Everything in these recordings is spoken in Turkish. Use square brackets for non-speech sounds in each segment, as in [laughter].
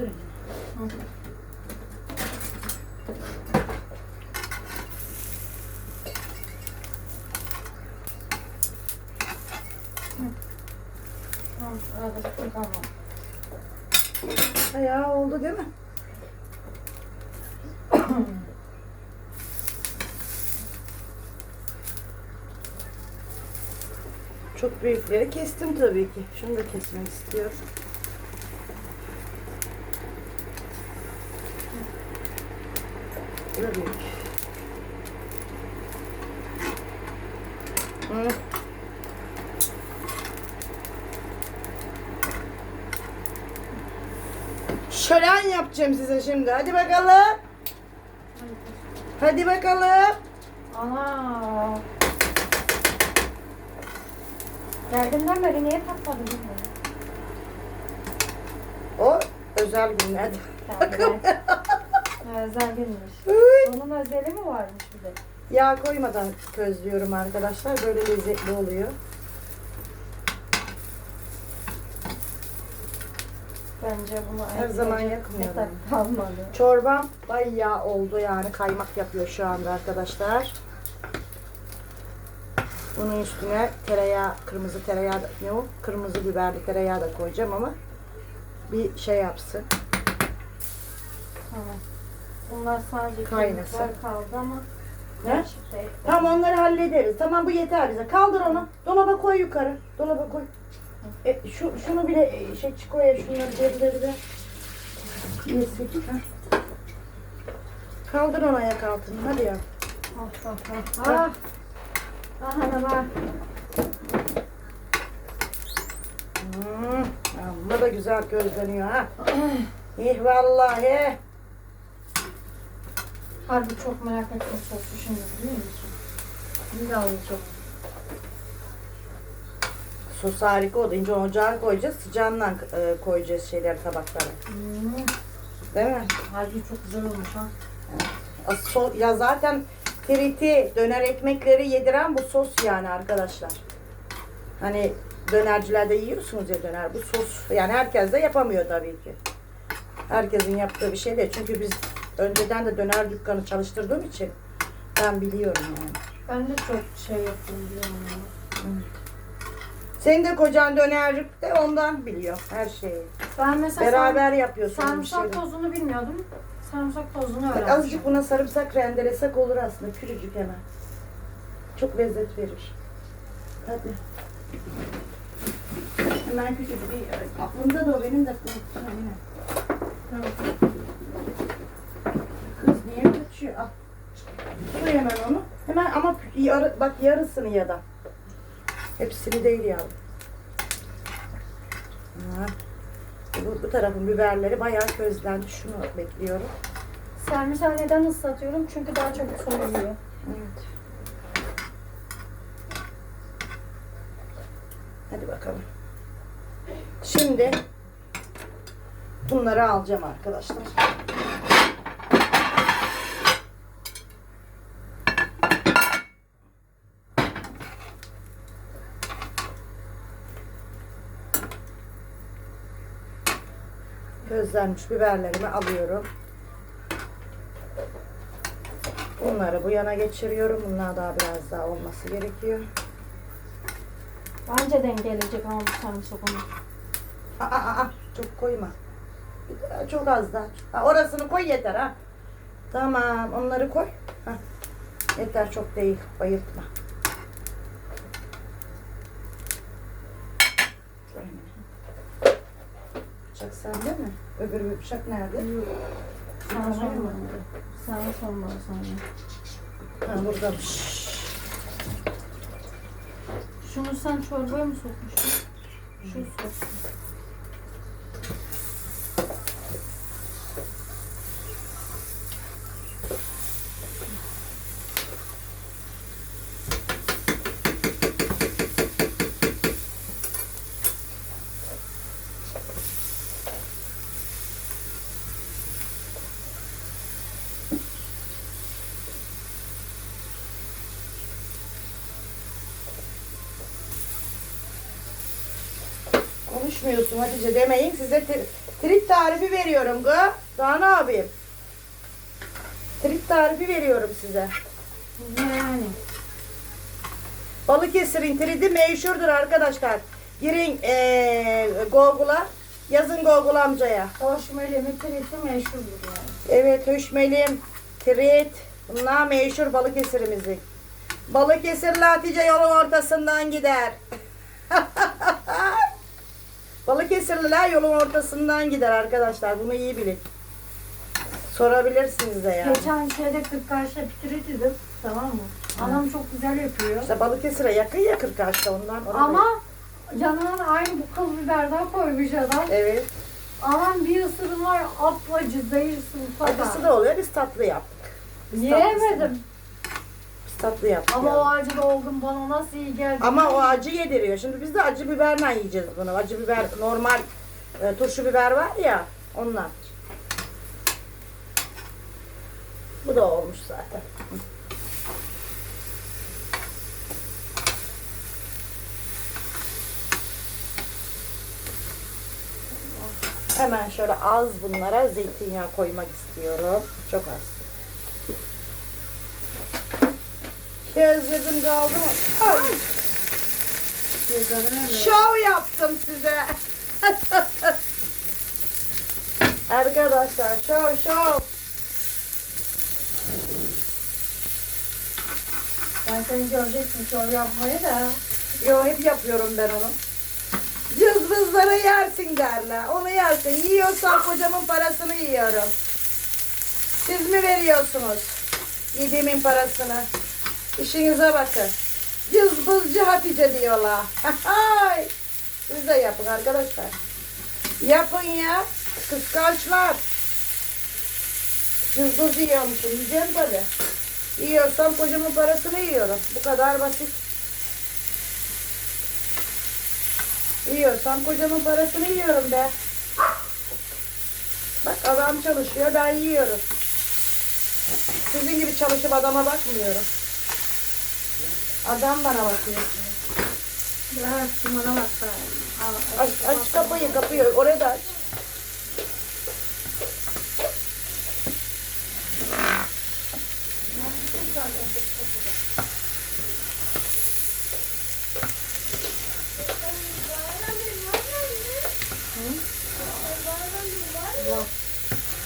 Kalmadı. Bayağı oldu değil mi? Çok büyükleri kestim tabii ki. Şunu da kesmek istiyorum. Hı. Şölen yapacağım size şimdi. Hadi bakalım. Hadi bakalım. Ana. Geldiğimden beri niye patladı bilmiyorum. O özel günler. Kendiler. [laughs] Ha, Özel günmüş. Onun özeli mi varmış bir de? Yağ koymadan közlüyorum arkadaşlar. Böyle lezzetli oluyor. Bence bunu Her zaman yakmıyorum. kalmadı. Çorbam bayağı oldu yani kaymak yapıyor şu anda arkadaşlar. Bunun üstüne tereyağı, kırmızı tereyağı, da- ne o? Kırmızı biberli tereyağı da koyacağım ama bir şey yapsın. Tamam. Bunlar sadece Kaynasın. kemikler kaldı ama Ne? de Tamam onları hallederiz. Tamam bu yeter bize. Kaldır onu. Dolaba koy yukarı. Dolaba koy. E, şu şunu bile e, şey koy şunları cebleri de. Yesin. Ha. Kaldır onu ayak altını. Hadi ya. Ah ah ah. Ah. Ah ana bak. Hmm, amma da güzel gözleniyor ha. İh vallahi. Harbi çok merak ettim sosu şimdi biliyor musun? Bir daha olacak. Sos harika oldu. İnce ocağa koyacağız. Sıcağından e, koyacağız şeyler tabaklara. Hmm. Değil mi? Harbi çok güzel olmuş ha. As- so- Ya zaten triti döner ekmekleri yediren bu sos yani arkadaşlar. Hani dönercilerde yiyorsunuz ya döner. Bu sos yani herkes de yapamıyor tabii ki. Herkesin yaptığı bir şey değil. Çünkü biz önceden de döner dükkanı çalıştırdığım için ben biliyorum yani. Ben de çok şey yapıyorum biliyorum ya. Senin de kocan dönerci de ondan biliyor her şeyi. Ben mesela Beraber yapıyorsunuz bir sarımsak tozunu bilmiyordum. Sarımsak tozunu Bak öğrendim. azıcık buna sarımsak rendelesek olur aslında. Küçücük hemen. Çok lezzet verir. Hadi. Hemen küçücük bir aklımda da o benim de unuttum yine. Tamam. Kaçıyor? Al. Koy hemen onu. Hemen ama yarı, bak yarısını ya da. Hepsini değil yavrum. Ha. Bu, bu tarafın biberleri bayağı közlendi. Şunu bekliyorum. Sarımsağı neden ıslatıyorum? Çünkü daha çabuk soyuluyor. Evet. Hadi bakalım. Şimdi bunları alacağım arkadaşlar. Közlenmiş biberlerimi alıyorum. Bunları bu yana geçiriyorum. Bunlar daha biraz daha olması gerekiyor. Bence dengeleyecek ama bu sarımsak onu. Aa, aa, aa, çok koyma. Çok az daha. Ha, orasını koy yeter ha. Tamam onları koy. Ha. Yeter çok değil. Bayıltma. Şöyle. Bıçak sende mi? Öbür bıçak nerede? Sana Tamam. sormalı. Sana sormalı sana. Ha buradamış. Şunu sen çorbaya mı sokmuştun? Şu sos. Konuşmuyorsun Hatice demeyin. Size tri- trit tarifi veriyorum gı. Daha ne yapayım? Trit tarifi veriyorum size. Yani. Balıkesir'in tridi meşhurdur arkadaşlar. Girin ee, Google'a. Yazın Google amcaya. Hoşmelemi triti meşhurdur yani. Evet höşmelim, trit. Bunlar meşhur Balıkesir'imizin. Balıkesirli Hatice yolun ortasından gider. [laughs] Balıkesirliler yolun ortasından gider arkadaşlar. Bunu iyi bilin. Sorabilirsiniz de yani. Geçen şeyde 40 karşıda bir trit dedim. Tamam mı? Anam çok güzel yapıyor. İşte Balıkesir'e yakın ya Kırkağaç'ta ondan. orada- Ama yanına aynı bu kıl biberden koymuş adam. Evet. Anam bir ısırın var ablacı değilsin falan. Acısı da oluyor. Biz tatlı yaptık. Yiyemedim. Tatlı yaptık. Ama o acıda oldum bana nasıl iyi geldi. Ama o acı yediriyor. Şimdi biz de acı biberle yiyeceğiz bunu. Acı biber normal e, turşu biber var ya ondan. Bu da olmuş zaten. Hemen şöyle az bunlara zeytinyağı koymak istiyorum. Çok az. Gözlerim kaldı mı? Ay. Şov yaptım size. [laughs] Arkadaşlar şov şov. Ben seni göreceksin şov yapmayı da. Yo hep yapıyorum ben onu. Cızbızları yersin derler. Onu yersin. Yiyorsan kocamın parasını yiyorum. Siz mi veriyorsunuz? Yediğimin parasını. İşinize bakın. Cızbızcı Hatice diyorlar. [laughs] Siz de yapın arkadaşlar. Yapın ya. Kıskançlar. Cızbız yiyormuşum. Yiyeceğim tabii. Yiyorsam kocamın parasını yiyorum. Bu kadar basit. Yiyorsam kocamın parasını yiyorum be. Bak adam çalışıyor ben yiyorum. Sizin gibi çalışıp adama bakmıyorum. Adam bana bakıyor. Biraz bana bak da. Al, Aç, aç kapıyı kapıyı oraya da aç.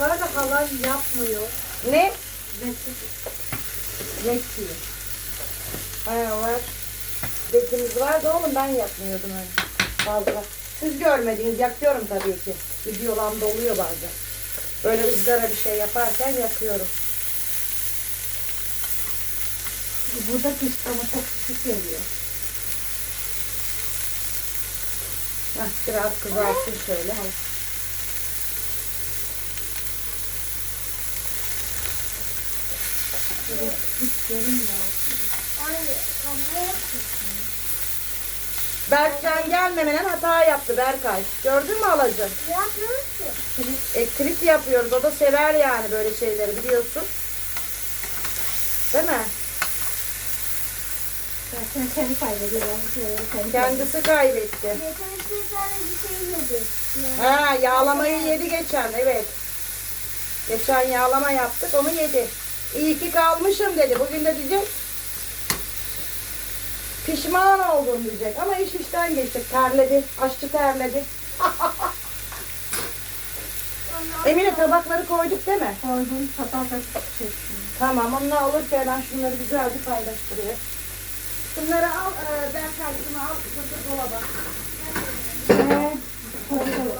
Böyle halay yapmıyor. Ne? Mesut bekliyor. Ha var. Betimiz var da oğlum ben yapmıyordum öyle. Fazla. Siz görmediniz yakıyorum tabii ki. Videolarımda oluyor bazen. Böyle ızgara bir şey yaparken yakıyorum. Burada kısmı çok küçük geliyor. Heh, biraz kızarsın şöyle. Hiç görünmüyor. Berkcan gelmemenen hata yaptı Berkay. Gördün mü alacı? Elektrik yapıyoruz. O da sever yani böyle şeyleri biliyorsun. Değil mi? Zaten seni kaybediyor. Seni Kendisi kaybetti. Ha yağlamayı yedi geçen evet. Geçen yağlama yaptık onu yedi. İyi ki kalmışım dedi. Bugün de diyecek. Pişman oldum diyecek. Ama iş işten geçtik. Terledi. Aşçı terledi. Emine tabakları koyduk değil mi? Koydum kaşık çektim. Tamam onlar olurken ben şunları güzelce paylaştırıyorum. Bunları al, e, ben karşıma al, götür dolaba. Evet. Koydum.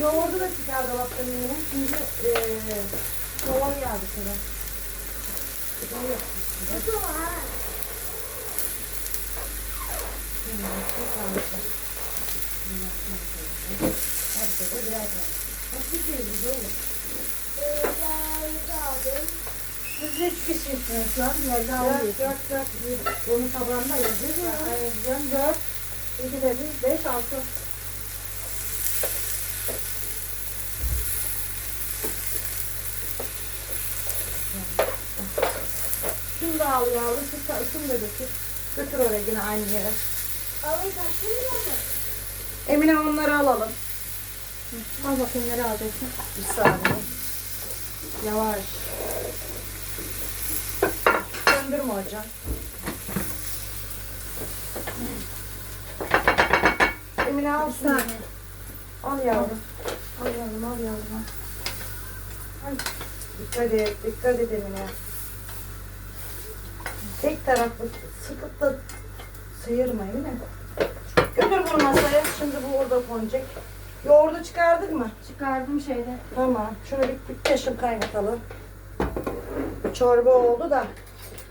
Yoğurdu da çıkar dolaptan yine. Şimdi e, soğan geldi sıra. Nasıl var? Siz üç kişisiniz şu an. Yerde Dört, alıyorsunuz. dört, dört. Bunun tabağında yazıyor. Ayıracağım. Dört. İki de bir. Beş, altı. Al yavrum. Ta- şunu da götür. Götür oraya yine aynı yere. Alayı taşınmıyor mu? Emine onları alalım. Al bakayım nereye alacaksın. Bir saniye. Yavaş. Söndürme hocam. Emine al şunu. Al yavrum. Al yavrum al yavrum. Dikkat et, dikkat et Emine. Tek taraflı sıkıp da sıyırma Emine. Götür bunu masaya. Şimdi bu orada konacak. Yoğurdu çıkardık mı? Çıkardım şeyde. Tamam. Şunu bir, bir taşım kaynatalım. Çorba oldu da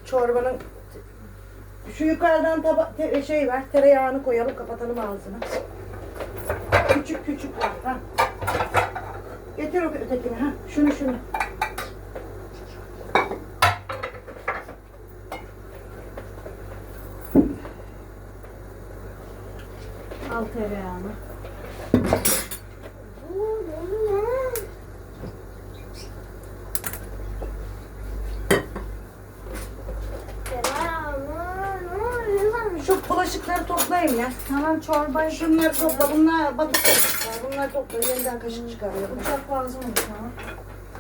çorbanın şu yukarıdan taba te- şey ver tereyağını koyalım kapatalım ağzını. Küçük küçük ver. Ha. Getir o ötekini ha. Şunu şunu. Al tereyağını. Bu ne lan? Şu bulaşıkları toplayayım çorbayı. Şunları topla. Bunlar batık kaşıklar. Bunlar topla. Yeniden kaşık çıkarıyorum. Bıçak lazım mı sana?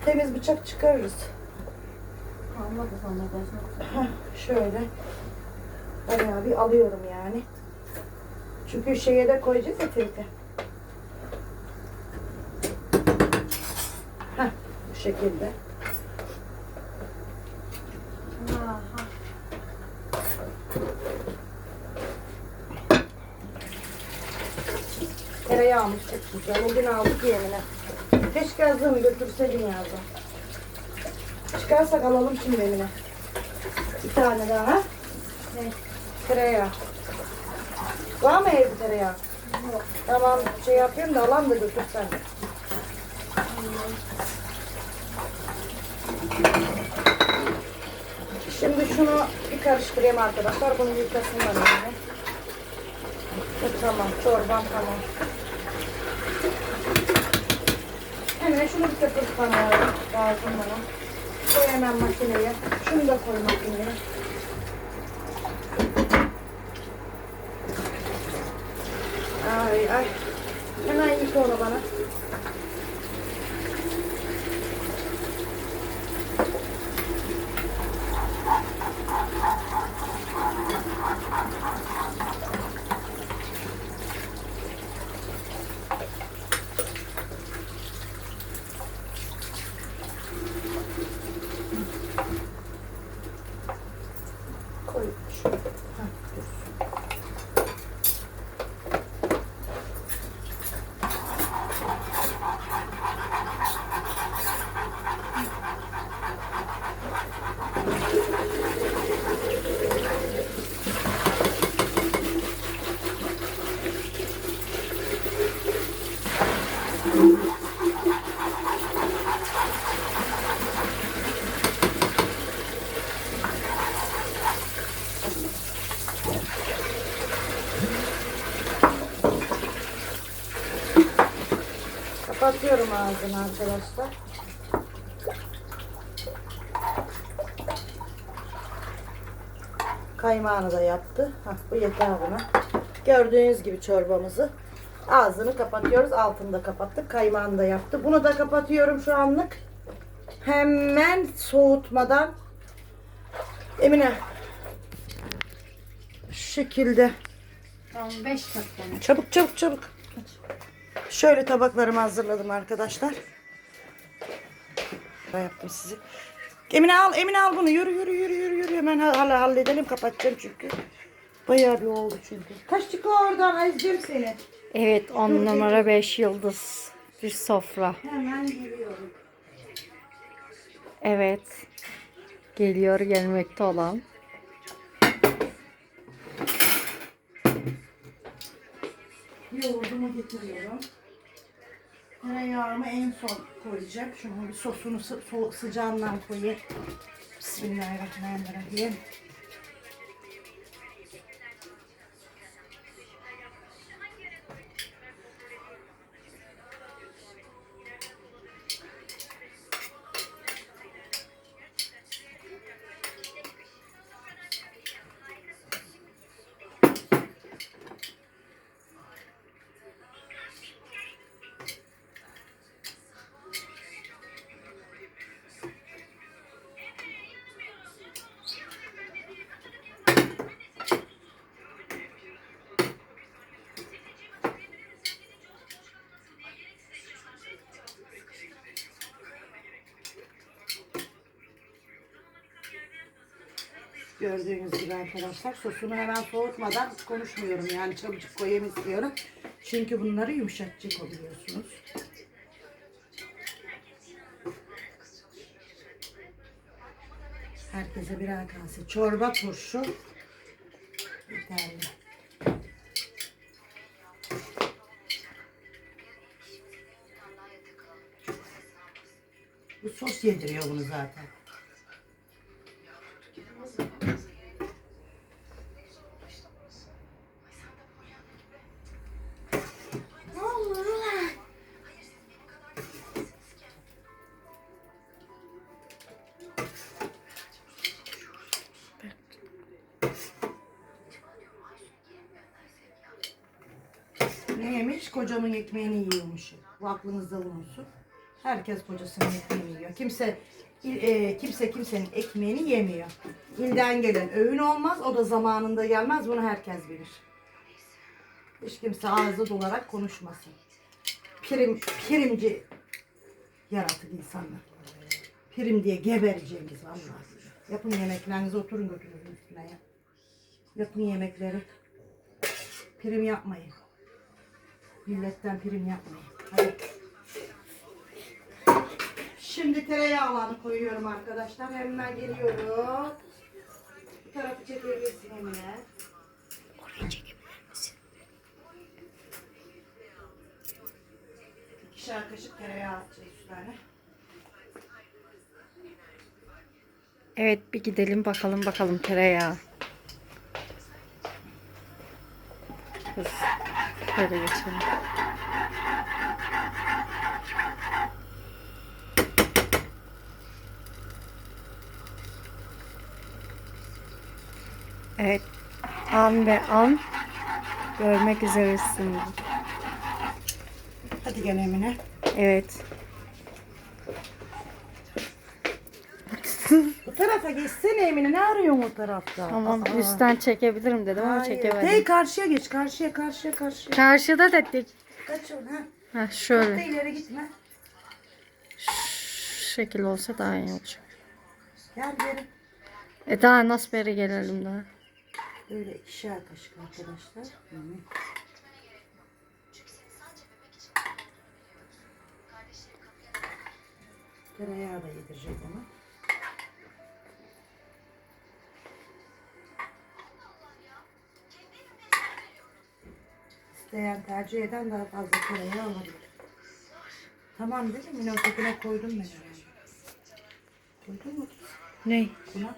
Temiz bıçak çıkarırız. Almadı. Heh, şöyle. Bayağı bir alıyorum yani. Çünkü şeye de koyacağız ya tilki. Heh, bu şekilde. Aha. Tereyağımız çok güzel. Bugün aldık yemine. Keşke yazlığını götürseydin yazdım. Çıkarsak alalım şimdi emine. Bir tane daha. ha? Ne? Tereyağı. Var mı evde tereyağı? Yok. Tamam şey yapayım da alan da götürsen. Şimdi şunu bir karıştırayım arkadaşlar. Bunu yıkasınlar önce. E, tamam. Çorban tamam. Hemen şunu bir köpük bana lazım bana. Koy hemen makineye. Şunu da koy makineye. Ay ay. Hemen yıka onu bana. Koy şunu. Heh, dur. Kapatıyorum ağzını arkadaşlar. Kaymağını da yaptı. Hah, bu yeter buna. Gördüğünüz gibi çorbamızı ağzını kapatıyoruz. Altını da kapattık. Kaymağını da yaptı. Bunu da kapatıyorum şu anlık. Hemen soğutmadan Emine şu şekilde Tamam 5 dakika. Çabuk çabuk çabuk. Şöyle tabaklarımı hazırladım arkadaşlar. Ben yaptım sizi. Emine al, Emine al bunu. Yürü yürü yürü yürü yürü. Hemen hall halledelim. Kapatacağım çünkü. Bayağı bir oldu çünkü. Kaç çıkı oradan ezeceğim seni. Evet 10 numara 5 yıldız bir sofra. Hemen geliyorum. Evet. Geliyor gelmekte olan. yoğurdumu getiriyorum. Tereyağımı en son koyacağım. Şunu bir sosunu sı so sıcağından koyayım. Bismillahirrahmanirrahim. Gördüğünüz gibi arkadaşlar sosunu hemen soğutmadan konuşmuyorum yani çabucak koyayım istiyorum. Çünkü bunları yumuşatacak oluyorsunuz. Herkese birer kase çorba turşu yeterli. Bu sos yediriyor bunu zaten. Neymiş? Kocamın ekmeğini yiyormuş. Bu aklınızda bulunsun. Herkes kocasının ekmeğini yiyor. Kimse e, kimse kimsenin ekmeğini yemiyor. İlden gelen öğün olmaz. O da zamanında gelmez. Bunu herkes bilir. Hiç kimse ağzı dolarak konuşmasın. Prim, primci yaratık insanlar. Prim diye gebereceğimiz vallahi. Yapın yemeklerinizi oturun götürün üstüne ya. Yapın yemekleri. Prim yapmayın. Milletten prim yapmayın. Hadi. Şimdi tereyağlarını koyuyorum arkadaşlar. Hemen geliyorum. Bu tarafı çekebilirsin Emine. İkişer kaşık tereyağı atacağız üstlerine. Evet bir gidelim bakalım bakalım tereyağı. Böyle geçelim. Evet. An ve an görmek üzeresin. Hadi gel Emine. Evet. Bu tarafa geçsene Emine. Ne arıyorsun o tarafta? Tamam Aa. üstten çekebilirim dedim ama Hayır. çekemedim. Hey karşıya geç. Karşıya karşıya karşıya. Karşıda da dik. Kaç on ha. Ha Çok da şöyle. ileri gitme. Şu şekil olsa daha iyi olacak. Gel geri. E daha nasıl beri gelelim daha? Böyle ikişer kaşık arkadaşlar. Hı. Tereyağı da yedirecek ona. İsteyen tercih eden daha fazla tereyağı alabilir. Tamam dedim yine ötekine koydum ben herhalde. Koydun mu? Ne? Buna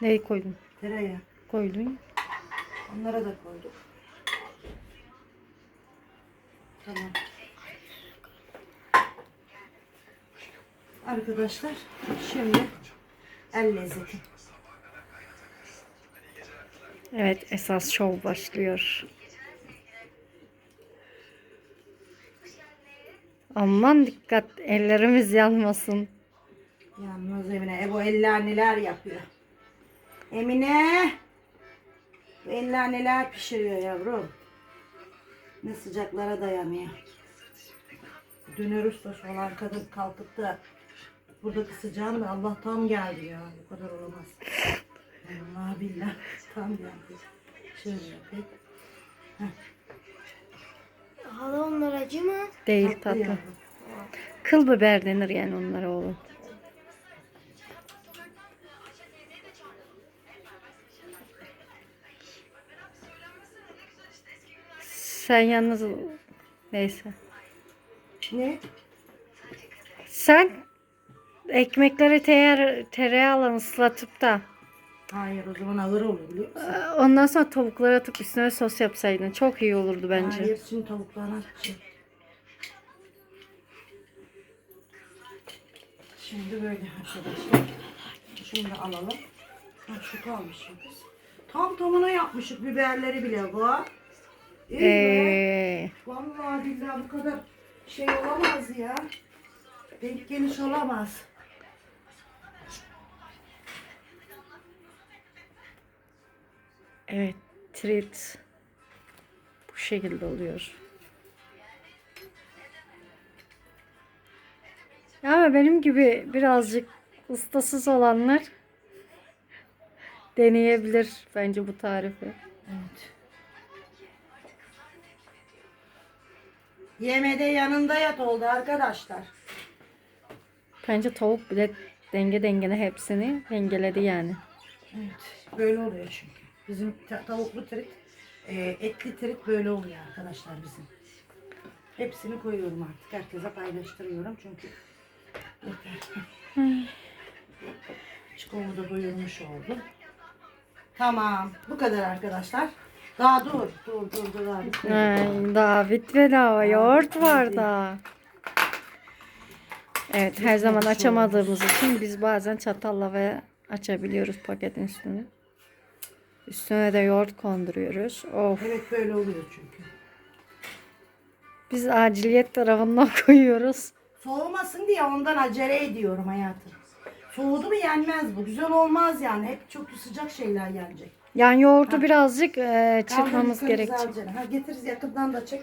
Neyi koydun? tereyağı. Koydun. Onlara da koyduk. Tamam. Arkadaşlar şimdi el lezzeti. Evet esas şov başlıyor. Aman dikkat ellerimiz yanmasın. Yalnız Emine. E bu eller neler yapıyor. Emine. Bu eller neler pişiriyor yavrum. Ne sıcaklara dayanıyor. Dünür ustası olan kadın kalkıp da buradaki sıcağın da Allah tam geldi ya. Bu kadar olamaz. Allah billah tam geldi. Şöyle yapayım. Hala onlar acı mı? Değil Tatlı tatlı. yavrum. Kıl biber denir yani onlara oğlum. Sen yalnız neyse. Ne? Sen ekmekleri tereyağı, tereyağla ıslatıp da Hayır o zaman ağır olur biliyor musun? e, ondan sonra tavukları atıp üstüne sos yapsaydın çok iyi olurdu bence. Hayır şimdi tavuklarına atacağım. Şimdi böyle arkadaşlar. Şunu da alalım. Ha, şu kalmış. Tam tamına yapmışık biberleri bile bu. İyi. Ee, Vallahi billahi bu kadar şey olamaz ya. Denk geliş olamaz. Evet, trit bu şekilde oluyor. Ya benim gibi birazcık ustasız olanlar deneyebilir bence bu tarifi. Evet. Yemede yanında yat oldu arkadaşlar. Bence tavuk bile denge dengene hepsini dengeledi yani. Evet. Böyle oluyor çünkü. Bizim ta- tavuklu trit, e, etli trit böyle oluyor arkadaşlar bizim. Hepsini koyuyorum artık. Herkese paylaştırıyorum çünkü yeter. [laughs] Çikolata da doyurmuş oldu. Tamam. Bu kadar arkadaşlar. Daha dur. Dur dur dur daha bitmedi. Ay, daha bitmedi yoğurt var da. Evet her zaman açamadığımız için biz bazen çatalla ve açabiliyoruz paketin üstünü. Üstüne de yoğurt konduruyoruz. Of. Evet böyle oluyor çünkü. Biz aciliyet tarafından [laughs] koyuyoruz. Soğumasın diye ondan acele ediyorum hayatım. Soğudu mu yenmez bu. Güzel olmaz yani. Hep çok sıcak şeyler yenecek. Yani yoğurdu birazcık e, çırpmamız Kaldır yukarı gerekecek. güzelce. Ha, getiririz yakından da çek.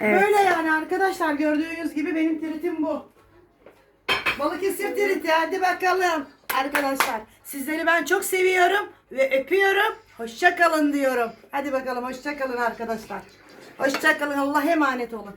Evet. Böyle yani arkadaşlar gördüğünüz gibi benim tritim bu. Balıkesir triti hadi bakalım. Arkadaşlar sizleri ben çok seviyorum ve öpüyorum. Hoşça kalın diyorum. Hadi bakalım hoşça kalın arkadaşlar. Hoşça kalın. Allah emanet olun.